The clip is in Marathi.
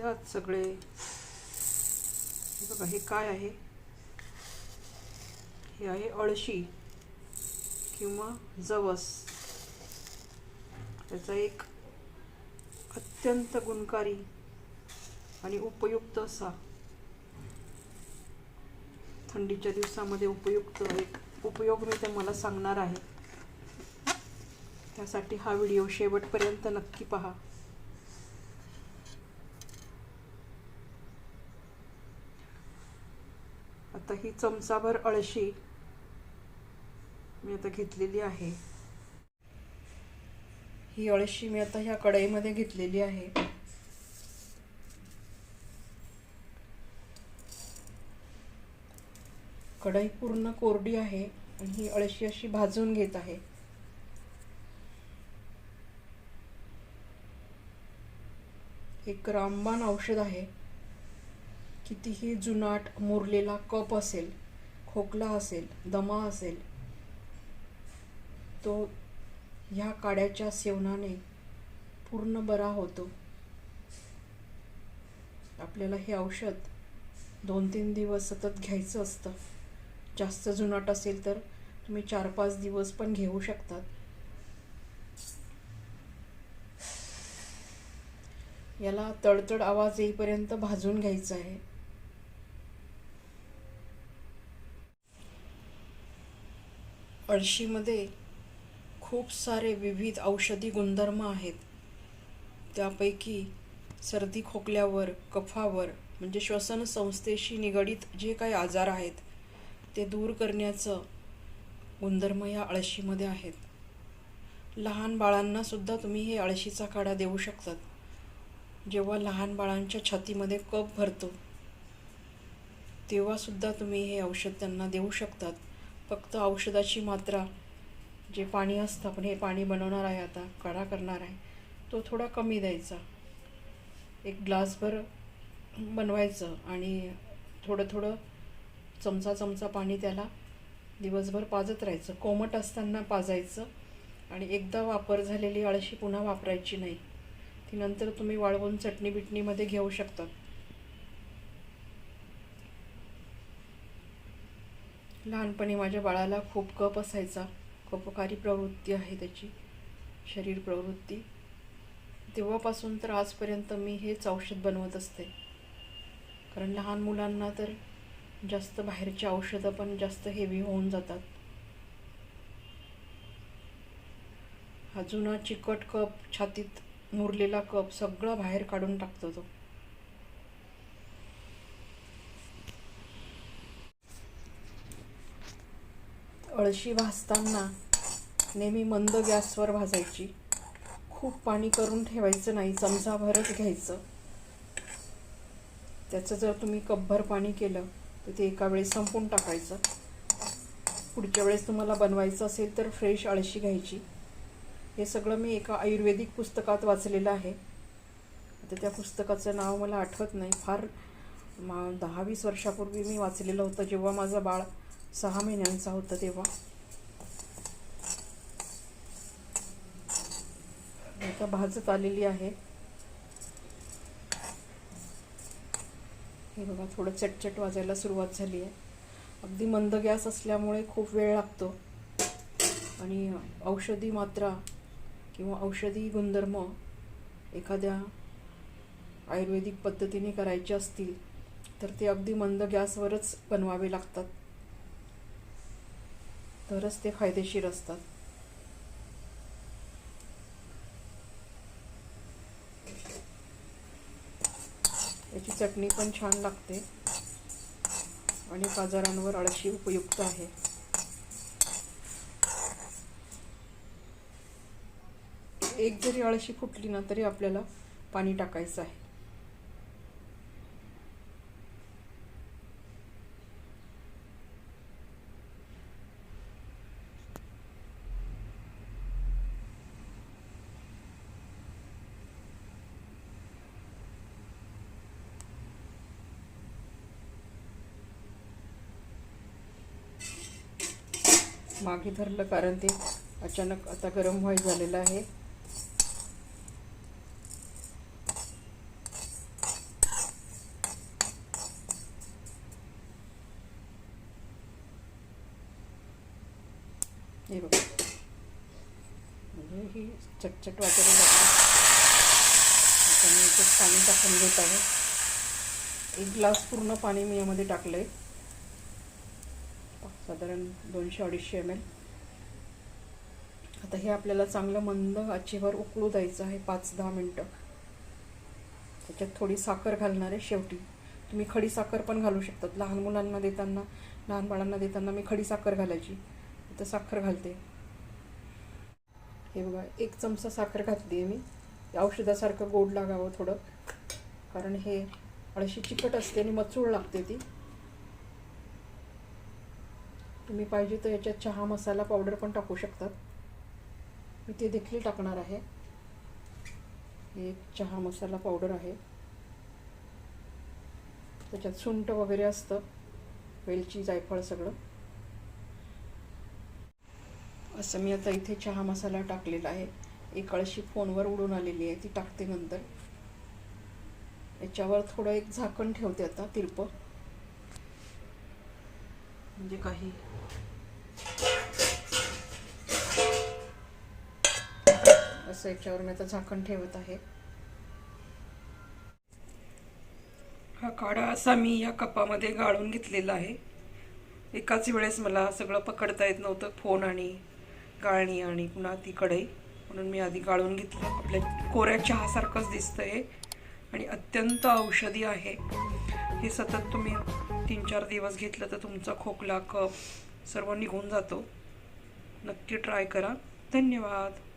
त्यात सगळे. बघा हे काय आहे? हे आहे अळशी किंवा जवस. त्याचा एक अत्यंत गुणकारी आणि उपयुक्त असा थंडीच्या दिवसामध्ये उपयुक्त एक उपयोग मी तुम्हाला सांगणार आहे. त्यासाठी हा व्हिडिओ शेवटपर्यंत नक्की पहा. आता ही चमचाभर अळशी मी आता घेतलेली आहे. ही अळशी मी आता ह्या कढईमध्ये घेतलेली आहे. कढई पूर्ण कोरडी आहे आणि ही अळशी अशी भाजून घेत आहे. एक रामबाण औषध आहे. कितीही जुनाट मुरलेला कप असेल खोकला असेल दमा असेल तो ह्या काड्याच्या सेवनाने पूर्ण बरा होतो. आपल्याला हे औषध दोन तीन दिवस सतत घ्यायचं असतं. जास्त जुनाट असेल तर तुम्ही चार पाच दिवस पण घेऊ शकतात. याला तडतड आवाज येईपर्यंत भाजून घ्यायचं आहे. अळशीमध्ये खूप सारे विविध औषधी गुणधर्म आहेत. त्यापैकी सर्दी खोकल्यावर कफावर म्हणजे श्वसन संस्थेशी निगडीत जे काही आजार आहेत ते दूर करण्याचं गुणधर्म या अळशीमध्ये आहेत. लहान बाळांनासुद्धा तुम्ही हे अळशीचा काढा देऊ शकतात. जेव्हा लहान बाळांच्या छातीमध्ये कप भरतो तेव्हासुद्धा तुम्ही हे औषध त्यांना देऊ शकतात. फक्त औषधाची मात्रा जे पाणी असतं आपण हे पाणी बनवणार आहे आता काढा करणार आहे तो थोडा कमी द्यायचा. एक ग्लासभर बनवायचं आणि थोडं थोडं चमचा चमचा पाणी त्याला दिवसभर पाजत राहायचं. कोमट असताना पाजायचं आणि एकदा वापर झालेली अळशी पुन्हा वापरायची नाही. ती नंतर तुम्ही वाळवून चटणी बिटणीमध्ये घेऊ शकता लहानपणी माझ्या बाळाला खूप कप असायचा. कपकारी प्रवृत्ती आहे त्याची. शरीर प्रवृत्ती. तेव्हापासून तर आजपर्यंत मी हेच औषध बनवत असते. कारण लहान मुलांना तर जास्त बाहेरची औषधं पण जास्त हेवी होऊन जातात. हा जुना चिकट कप छातीत मुरलेला कप सगळं बाहेर काढून टाकतो तो. अळशी भाजताना नेहमी मंद गॅसवर भाजायची. खूप पाणी करून ठेवायचं नाही चमचाभरच घ्यायचं. त्याचं जर तुम्ही कपभर पाणी केलं तर ते एका वेळेस संपून टाकायचं. पुढच्या वेळेस तुम्हाला बनवायचं असेल तर फ्रेश अळशी घ्यायची. हे सगळं मी एका आयुर्वेदिक पुस्तकात वाचलेलं आहे. आता त्या पुस्तकाचं नाव मला आठवत नाही. फार मा दहा वीस वर्षापूर्वी मी वाचलेलं होतं जेव्हा माझं बाळ सहा महिन्यांचा होता तेव्हा. आता भाजत आलेली आहे. हे बघा थोडं चटचट वाजायला सुरुवात झाली आहे. अगदी मंद गॅस असल्यामुळे खूप वेळ लागतो. आणि औषधी मात्रा किंवा औषधी गुणधर्म एखाद्या आयुर्वेदिक पद्धतीने करायचे असतील तर ते अगदी मंद गॅसवरच बनवावे लागतात. तरच ते फायदेशीर असतात. याची चटणी पण छान लागते. अनेक आजारांवर अळशी उपयुक्त आहे. एक जरी अळशी फुटली ना तरी आपल्याला पाणी टाकायचं आहे. मागे धरलं कारण ते अचानक आता गरम व्हाय झालेलं आहे. हे म्हणजे ही चटचट वाटायला लागली. मी पाणी टाकून घेत आहे. एक ग्लास पूर्ण पाणी मी यामध्ये टाकलं आहे साधारण दोनशे अडीचशे एम एल आता हे आपल्याला चांगलं मंद आचेवर उकळू द्यायचं आहे पाच दहा मिनटं. त्याच्यात थोडी साखर घालणार आहे शेवटी. तुम्ही खडी साखर पण घालू शकतात. लहान मुलांना देताना लहान बाळांना देताना मी खडी साखर घालायची. तर साखर घालते. हे बघा एक चमचा साखर घातली आहे मी. औषधासारखं गोड लागावं थोडं. कारण हे अळशी चिकट असते आणि मचूळ लागते ती. तुम्ही पाहिजे तर याच्यात चहा मसाला पावडर पण टाकू शकतात. मी ते देखील टाकणार आहे. हे एक चहा मसाला पावडर आहे. त्याच्यात सुंठ वगैरे असतं. वेलची जायफळ सगळं. असं मी आता इथे चहा मसाला टाकलेला आहे. एक अळशी फोनवर उडून आलेली आहे. ती टाकते नंतर. याच्यावर थोडं एक झाकण ठेवते आता तिरपं. म्हणजे काही. असं याच्यावर मी आता झाकण ठेवत आहे. हा काढा असा मी या कपामध्ये गाळून घेतलेला आहे. एकाच वेळेस मला सगळं पकडता येत नव्हतं फोन आणि गाळणी आणि पुन्हा ती कढई म्हणून मी आधी गाळून घेतलं. आपल्या कोऱ्या चहासारखंच दिसतं हे आणि अत्यंत औषधी आहे. हे सतत तुम्ही तीन चार दिवस घेतलं तर तुमचा खोकला कप सर्व निघून जातो. नक्की ट्राय करा. धन्यवाद.